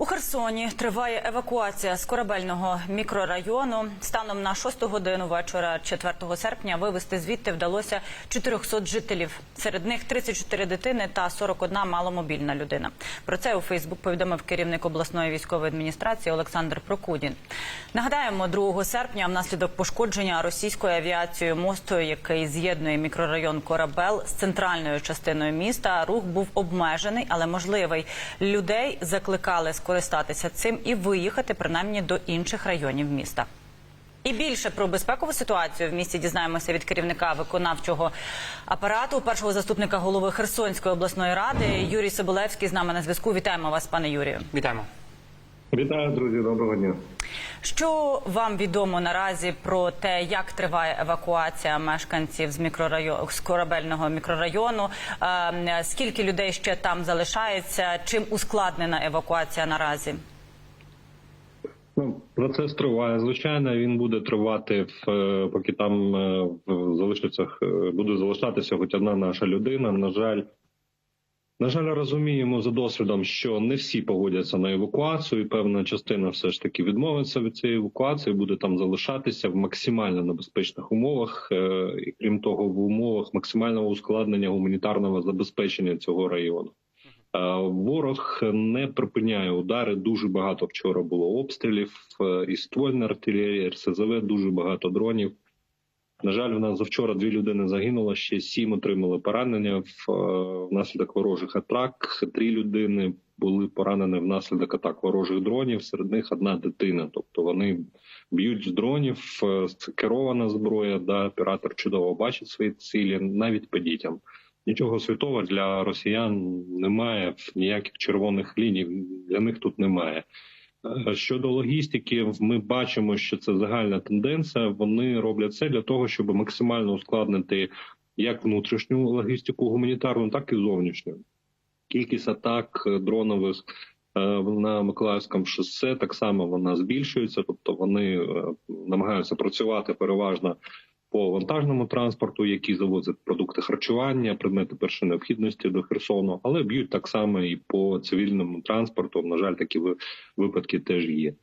У Херсоні триває евакуація з корабельного мікрорайону. Станом на 6 годину вечора 4 серпня вивезти звідти вдалося 400 жителів. Серед них 34 дитини та 41 маломобільна людина. Про це у Фейсбук повідомив керівник обласної військової адміністрації Олександр Прокудін. Нагадаємо, 2 серпня внаслідок пошкодження російською авіацією мосту, який з'єднує мікрорайон Корабел з центральною частиною міста, рух був обмежений, але можливий. Людей закликали скористатися цим і виїхати принаймні до інших районів міста. І більше про безпекову ситуацію в місті дізнаємося від керівника виконавчого апарату, першого заступника голови Херсонської обласної ради Юрій Соболевський з нами на зв'язку. Вітаємо вас, пане Юрію. Вітаємо. Вітаю, друзі, доброго дня. Що вам відомо наразі про те, як триває евакуація мешканців з мікрорайону з корабельного мікрорайону? Е, Скільки людей ще там залишається? Чим ускладнена евакуація наразі? Ну, процес триває. Звичайно, він буде тривати в е, поки там е, залишиться е, буде залишатися хоч одна наша людина. На жаль, на жаль, розуміємо за досвідом, що не всі погодяться на евакуацію. і Певна частина все ж таки відмовиться від цієї евакуації, буде там залишатися в максимально небезпечних умовах. е, І крім того, в умовах максимального ускладнення гуманітарного забезпечення цього району. Е, Ворог не припиняє удари. Дуже багато вчора було обстрілів е, і ствольна артилерія, РСЗВ, дуже багато дронів. На жаль, в нас завчора дві людини загинуло, ще сім отримали поранення е, внаслідок ворожих атак. Три людини були поранені внаслідок атак ворожих дронів. Серед них одна дитина. Тобто вони б'ють з дронів. е, керована зброя. Да, оператор чудово бачить свої цілі, навіть по дітям. Нічого святого для росіян немає ніяких червоних ліній. Для них тут немає. Е, Щодо логістики, ми бачимо, що це загальна тенденція. Вони роблять це для того, щоб максимально ускладнити як внутрішню логістику гуманітарну, так і зовнішню. Кількість атак е, дронових е, на Миколаївському шосе так само вона збільшується, тобто вони намагаються працювати переважно по вантажному транспорту, які завозять продукти харчування, предмети першої необхідності до Херсону, але б'ють так само і по цивільному транспорту. На жаль, такі ви- випадки теж є.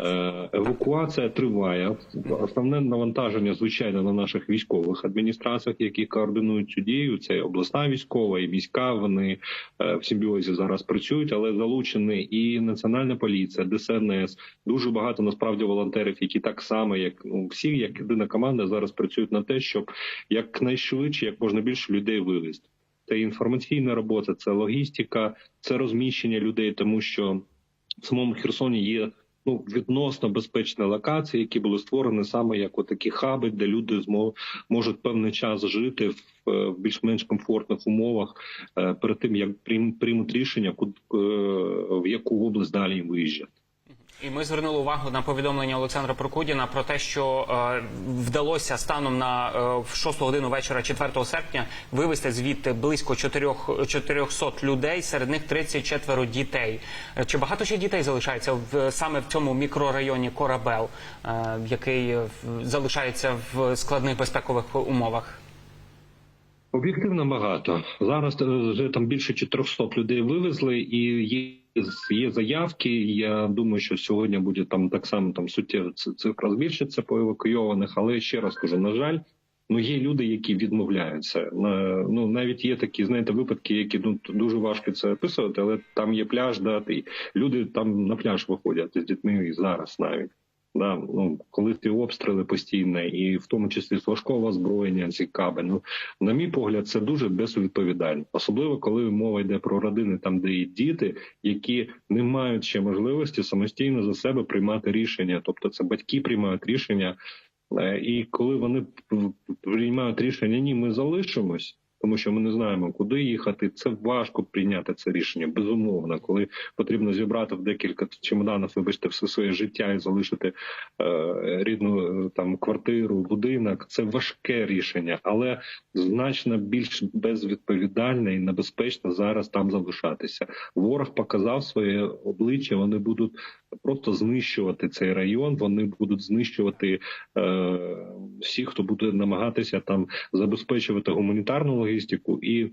Е, Евакуація триває. Основне навантаження, звичайно, на наших військових адміністраціях, які координують цю дію. Це обласна військова і міська. Вони е, в симбіозі зараз працюють, але залучені і національна поліція, ДСНС. Дуже багато насправді волонтерів, які так само, як ну всі, як єдина команда, зараз працюють на те, щоб якнайшвидше, як можна більше людей вивезти. Це інформаційна робота, це логістика, це розміщення людей, тому що в самому Херсоні є ну відносно безпечні локації, які були створені саме як отакі хаби, де люди змо- можуть певний час жити в, е, в більш-менш комфортних умовах е, перед тим, як прийм- приймуть рішення, куд- е, в яку область далі їм виїжджати. І ми звернули увагу на повідомлення Олександра Прокудіна про те, що е, вдалося станом на е, в 6 годину вечора 4 серпня вивезти звідти близько 4, 400 людей, серед них 34 дітей. Е, Чи багато ще дітей залишається в саме в цьому мікрорайоні Корабел, е, який е, залишається в складних безпекових умовах? Об'єктивно багато. Зараз е, вже там більше 400 людей вивезли, і є, є заявки. Я думаю, що сьогодні буде там так само там суттєво цифра збільшиться по евакуйованих. Але ще раз кажу, на жаль, ну є люди, які відмовляються. Ну навіть є такі, знаєте, випадки, які ну дуже важко це описувати, але там є пляж, да, і люди там на пляж виходять з дітьми і зараз навіть. Да, ну коли ці обстріли постійні, і в тому числі з важкого озброєння, ці каби. Ну на мій погляд, це дуже безвідповідально, особливо коли мова йде про родини, там де є діти, які не мають ще можливості самостійно за себе приймати рішення. Тобто, це батьки приймають рішення, Е, і коли вони приймають рішення, ні, ми залишимось. Тому що ми не знаємо, куди їхати. Це важко прийняти це рішення. Безумовно, коли потрібно зібрати в декілька чемоданів, вибачте, все своє життя і залишити е, рідну е, там квартиру, будинок. Це важке рішення, але значно більш безвідповідальне і небезпечно зараз там залишатися. Ворог показав своє обличчя. Вони будуть просто знищувати цей район. Вони будуть знищувати е, всіх, хто буде намагатися там забезпечувати гуманітарну логістику і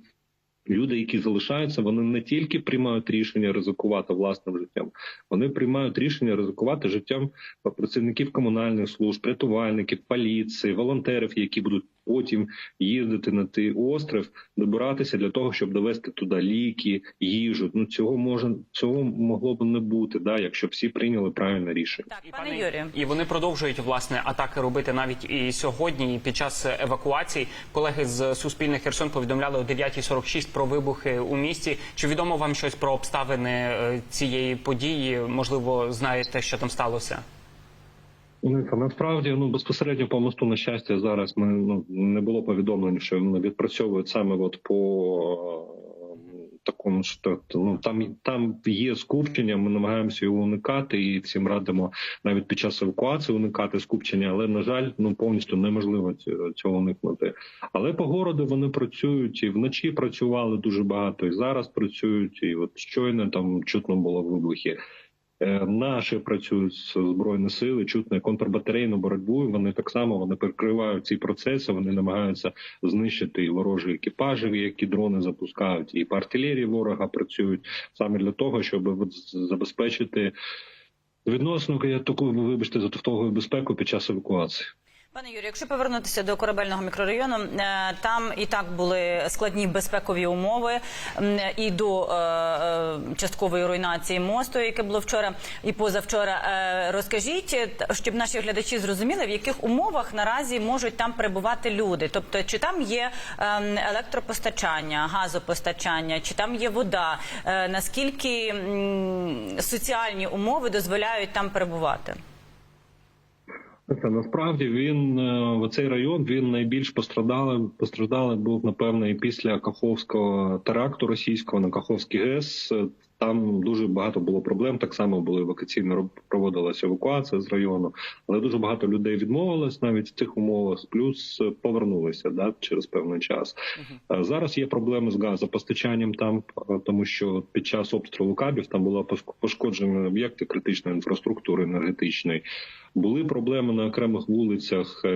Люди, які залишаються, вони не тільки приймають рішення ризикувати власним життям, вони приймають рішення ризикувати життям працівників комунальних служб, рятувальників, поліції, волонтерів, які будуть потім їздити на той острів, добиратися для того, щоб довести туди ліки, їжу. Ну цього може цього могло б не бути, да, якщо всі прийняли правильне рішення. Так, І, пане Юрію. і вони продовжують власне атаки робити навіть і сьогодні, і під час евакуації. Колеги з Суспільних Херсон повідомляли о 9.46 про вибухи у місті. Чи відомо вам щось про обставини е, цієї події? Можливо, знаєте, що там сталося? Ну, насправді ну безпосередньо по мосту на щастя зараз ми ну не було повідомлень, що відпрацьовують саме от по е, такому ж ну там там є скупчення. Ми намагаємося його уникати і всім радимо навіть під час евакуації уникати скупчення, але на жаль, ну повністю неможливо цього уникнути. Але по городу вони працюють і вночі працювали дуже багато, і зараз працюють. І от щойно там чутно було вибухи. Е, Наші працюють збройні сили, чутно контрбатарейну боротьбу. і Вони так само вони перекривають ці процеси. Вони намагаються знищити і ворожі екіпажі, які дрони запускають, і по артилерії ворога працюють саме для того, щоб забезпечити відносно я таку, вибачте, за безпеку під час евакуації. Пане Юрію, якщо повернутися до корабельного мікрорайону, е, там і так були складні безпекові умови і до е, е, часткової руйнації мосту, яке було вчора і позавчора. Розкажіть, щоб наші глядачі зрозуміли, в яких умовах наразі можуть там перебувати люди. Тобто, чи там є ем, електропостачання, газопостачання, чи там є вода, наскільки соціальні умови дозволяють там перебувати? Це насправді він е, в цей район він найбільш пострадали. Постраждали був напевно і після Каховського теракту російського на Каховський ГЕС. Е, Там дуже багато було проблем. Так само були евакуаційно роб- проводилася евакуація з району, але дуже багато людей відмовилось навіть в цих умовах. Плюс е, повернулися да через певний час. Е, Зараз є проблеми з газопостачанням там, тому що під час обстрілу кабів там була пошк- пошкоджені об'єкти критичної інфраструктури енергетичної. Були проблеми на окремих вулицях, е,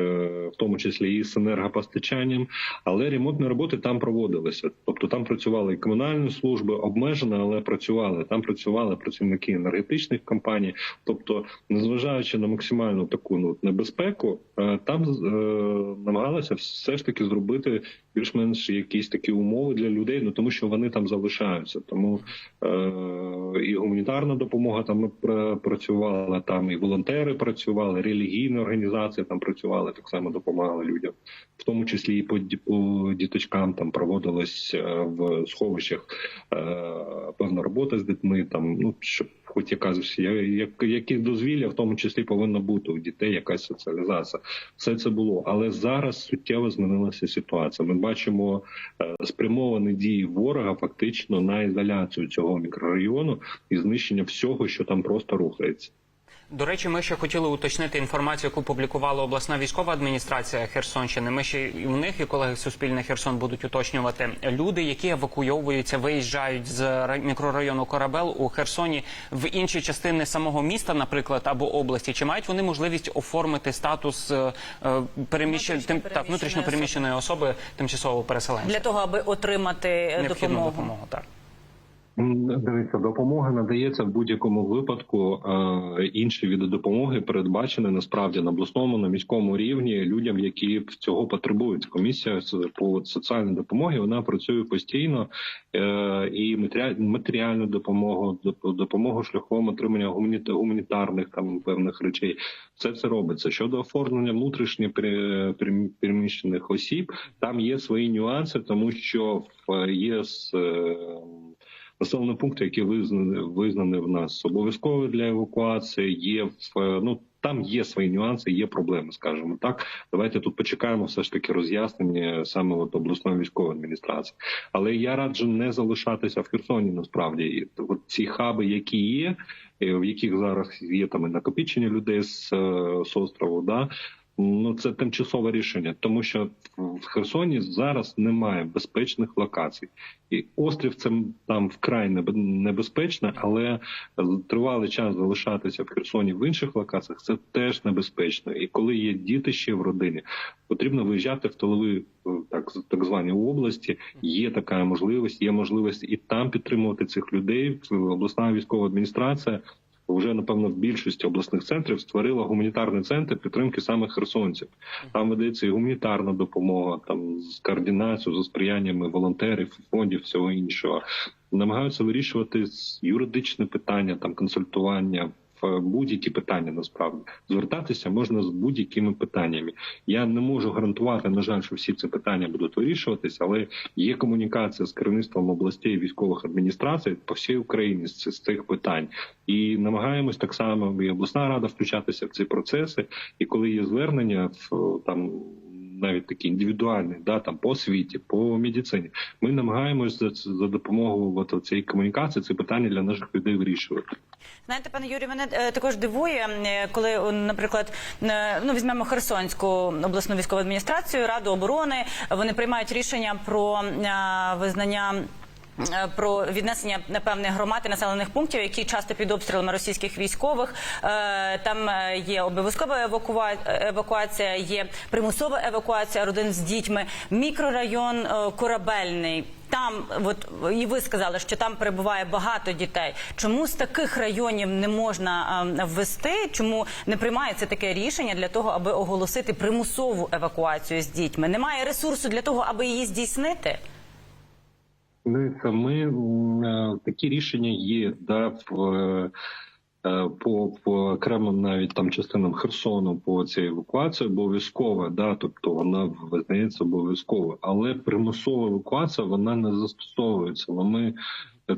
в тому числі і з енергопостачанням, але ремонтні роботи там проводилися. Тобто там працювали і комунальні служби, обмежено, але працювали. Там працювали працівники енергетичних компаній. Тобто, незважаючи на максимальну таку ну небезпеку, е, там е, намагалися все ж таки зробити більш-менш якісь такі умови для людей. Ну тому що вони там залишаються. Тому е, і гуманітарна допомога там працювала, там і волонтери працювали, релігійні організації там працювали, так само допомагали людям, в тому числі і по, по діточкам там проводилась е, в сховищах е, певна робота з дітьми. Там ну щоб хоч якась як, якісь дозвілля, в тому числі повинна бути у дітей якась соціалізація. Все це було, але зараз суттєво змінилася ситуація. Ми бачимо е, спрямовані дії ворога фактично на ізоляцію цього мікрорайону і знищення всього, що там просто рухається. До речі, ми ще хотіли уточнити інформацію, яку публікувала обласна військова адміністрація Херсонщини. Ми ще і у них і колеги Суспільне Херсон будуть уточнювати люди, які евакуйовуються, виїжджають з ра- мікрорайону Корабел у Херсоні в інші частини самого міста, наприклад, або області. Чи мають вони можливість оформити статус е, е, переміщен... тим, так, внутрішньо переміщеної особи тимчасового переселенця? Для того аби отримати е, допомогу. допомогу. Так. Дивіться, допомога надається в будь-якому випадку. Е, Інші види допомоги передбачені насправді на обласному на міському рівні людям, які цього потребують. Комісія по соціальній допомогі вона працює постійно е, і матеріаль- матеріальну допомогу, доп- допомогу шляхом отримання гуманіта- гуманітарних там певних речей. Все це робиться щодо оформлення внутрішньо пере- переміщених осіб. Там є свої нюанси, тому що в ЄС. е, населені пункти, які визнані визнані в нас обов'язково для евакуації. Є в е, ну там є свої нюанси, є проблеми, скажімо так. Давайте тут почекаємо все ж таки роз'яснення саме от обласної військової адміністрації. Але я раджу не залишатися в Херсоні. Насправді І от ці хаби, які є, е, в яких зараз є там і накопичення людей з, е, з острову, да. Ну це тимчасове рішення, тому що в Херсоні зараз немає безпечних локацій, і острів це там вкрай небе- небезпечно, але тривалий час залишатися в Херсоні в інших локаціях це теж небезпечно. І коли є діти ще в родині, потрібно виїжджати в тилові е, так так звані області. Є така можливість, є можливість і там підтримувати цих людей. Обласна військова адміністрація вже напевно в більшості обласних центрів створила гуманітарний центр підтримки саме херсонців. Там ведеться і гуманітарна допомога, там з координацією, за сприяннями волонтерів, фондів, всього іншого. Намагаються вирішувати юридичне питання, там консультування. В будь-які питання насправді звертатися можна з будь-якими питаннями. Я не можу гарантувати, на жаль, що всі ці питання будуть вирішуватись, але є комунікація з керівництвом областей і військових адміністрацій по всій Україні з, з цих питань. І намагаємось так само і обласна рада включатися в ці процеси. І коли є звернення в там. Навіть такі індивідуальні, да там по освіті, по медицині. Ми намагаємось за, за допомогою от цієї комунікації ці питання для наших людей вирішувати. Знаєте, пане Юрію, мене е, також дивує, е, коли, наприклад, е, ну візьмемо Херсонську обласну військову адміністрацію, раду оборони. Вони приймають рішення про визнання. Е, Про віднесення певних громад і населених пунктів, які часто під обстрілами російських військових. Е, Там е, є обов'язкова евакуація, є примусова евакуація родин з дітьми. Мікрорайон корабельний. Там, от і ви сказали, що там перебуває багато дітей. Чому з таких районів не можна ввести? Чому не приймається таке рішення для того, аби оголосити примусову евакуацію з дітьми? Немає ресурсу для того, аби її здійснити? Ми е, такі рішення є да в е, по, по окремим навіть там частинам Херсону по цій евакуації обов'язкова, да, тобто вона визнається обов'язково, але примусова евакуація вона не застосовується. Ми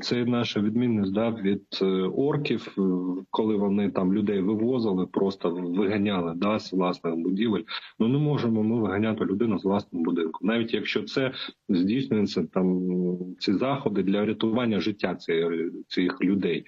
це наша відмінність да, від е, орків, е, коли вони там людей вивозили, просто виганяли да, з власних будівель. Ну не можемо ми виганяти людину з власного будинку, навіть якщо це здійснюється там ці заходи для рятування життя цих, цих людей.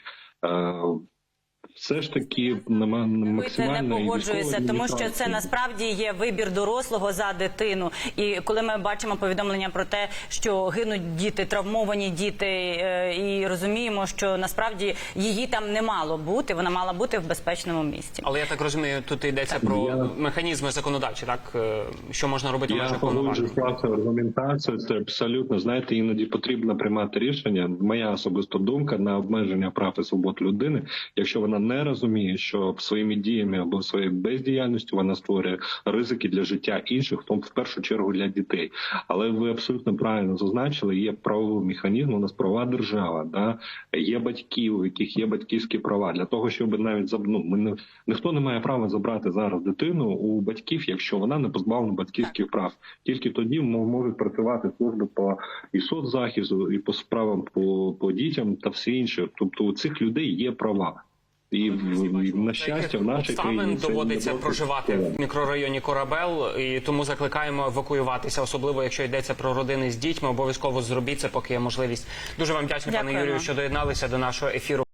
Все ж таки максимально не погоджуюся, тому що це насправді є вибір дорослого за дитину. І коли ми бачимо повідомлення про те, що гинуть діти, травмовані діти, е, і розуміємо, що насправді її там не мало бути, вона мала бути в безпечному місці. Але я так розумію, тут йдеться про Я- механізми законодавчі, так Е, що можна робити Я з вашою. Це абсолютно знаєте, іноді потрібно приймати рішення. Моя особиста думка на обмеження прав і свобод людини, якщо вона не розуміє, що своїми діями або своєю бездіяльністю вона створює ризики для життя інших, в тому в першу чергу для дітей. Але ви абсолютно правильно зазначили, є правовий механізм, у нас права держава, да є батьки, у яких є батьківські права для того, щоб навіть ну, ми не ніхто не має права забрати зараз дитину у батьків, якщо вона не позбавлена батьківських прав. Тільки тоді можуть працювати служби по і соцзахисту, і по справам по, по дітям та все інше. Тобто у цих людей є права. І, на щастя, в нашій країні це доводиться не проживати в мікрорайоні Корабел, і тому закликаємо евакуюватися, особливо якщо йдеться про родини з дітьми. Обов'язково зробіть це, поки є можливість. Дуже вам вдячні, пане Юрію, що доєдналися до нашого ефіру.